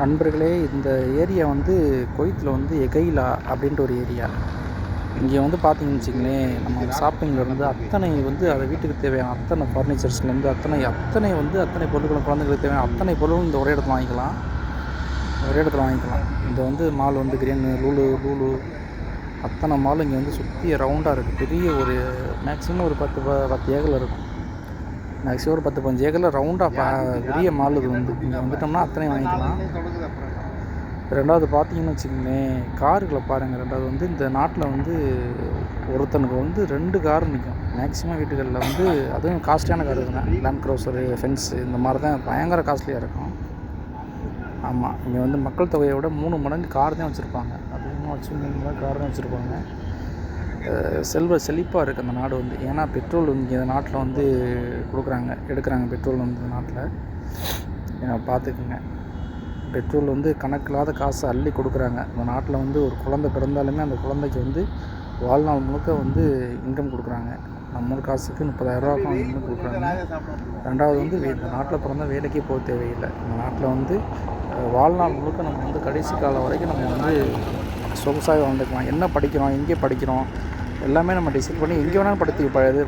நண்பர்களே இந்த ஏரியா வந்து கொய்த்தில் வந்து எகைலா அப்படின்ற ஒரு ஏரியா. இங்கே வந்து பார்த்தீங்கன்னு வச்சிங்களேன் நம்ம ஷாப்பிங்லேருந்து அத்தனை வந்து அதை வீட்டுக்கு தேவையான அத்தனை ஃபர்னிச்சர்ஸ்லேருந்து அத்தனை அத்தனை வந்து அத்தனை பொருட்களும் குழந்தைங்களுக்கு தேவையான அத்தனை பொருளும் இந்த ஒரே இடத்துல வாங்கிக்கலாம். ஒரே இடத்துல வாங்கிக்கலாம். இந்த வந்து மால் வந்து கிரீன் லூலு லூலு. அத்தனை மால் இங்கே வந்து சுற்றி ரவுண்டாக இருக்குது பெரிய ஒரு மேக்ஸிமம் ஒரு பத்து ப பத்து ஏகல் இருக்கும். மேக்ஸிமம் ஒரு பத்து பஞ்சு ஏக்கரில் ரவுண்டாக பா பெரிய மால் இது வந்து. இங்கே வந்துட்டோம்னா அத்தனை வாங்கிக்கலாம். ரெண்டாவது பார்த்தீங்கன்னு வச்சுக்கோங்களேன் காருகளை பாருங்கள் ரெண்டாவது வந்து இந்த நாட்டில் வந்து ஒருத்தனுக்கு வந்து ரெண்டு கார் நிற்கும் மேக்ஸிமம் வீட்டுகளில் வந்து அதுவும் காஸ்ட்லியான கார் இருக்குங்க லேண்ட் க்ரோசரு ஃபென்ஸ் இந்த மாதிரி தான் பயங்கர காஸ்ட்லியாக இருக்கும். ஆமாம் இங்கே வந்து மக்கள் தொகையை விட மூணு மடங்கு கார் தான் வச்சுருப்பாங்க. அதிகமாக வச்சு மூணு மடங்கு கார் தான் வச்சுருப்பாங்க. செல்வ செழிப்பாக இருக்குது அந்த நாடு வந்து ஏன்னா பெட்ரோல் இங்கே இந்த நாட்டில் வந்து கொடுக்குறாங்க எடுக்கிறாங்க பெட்ரோல் வந்து இந்த நாட்டில். பார்த்துக்குங்க பெட்ரோல் வந்து கணக்கில்லாத காசு அள்ளி கொடுக்குறாங்க. இந்த நாட்டில் வந்து ஒரு குழந்தை பிறந்தாலுமே அந்த குழந்தைக்கு வந்து வாழ்நாள் முழுக்க வந்து இன்கம் கொடுக்குறாங்க. நம்ம காசுக்கு முப்பதாயிரரூவா இன்கம் கொடுக்குறாங்க. ரெண்டாவது வந்து இந்த நாட்டில் பிறந்த வேலைக்கே போக தேவையில்லை. இந்த நாட்டில் வந்து வாழ்நாள் முழுக்க நம்ம வந்து கடைசி காலம் வரைக்கும் நம்ம வந்து சொகுசாக வாழ்ந்துக்கலாம். என்ன படிக்கிறோம் எங்கே படிக்கிறோம் எல்லாமே நம்ம டிசைட் பண்ணி எங்கே வேணாலும் படித்து ப இது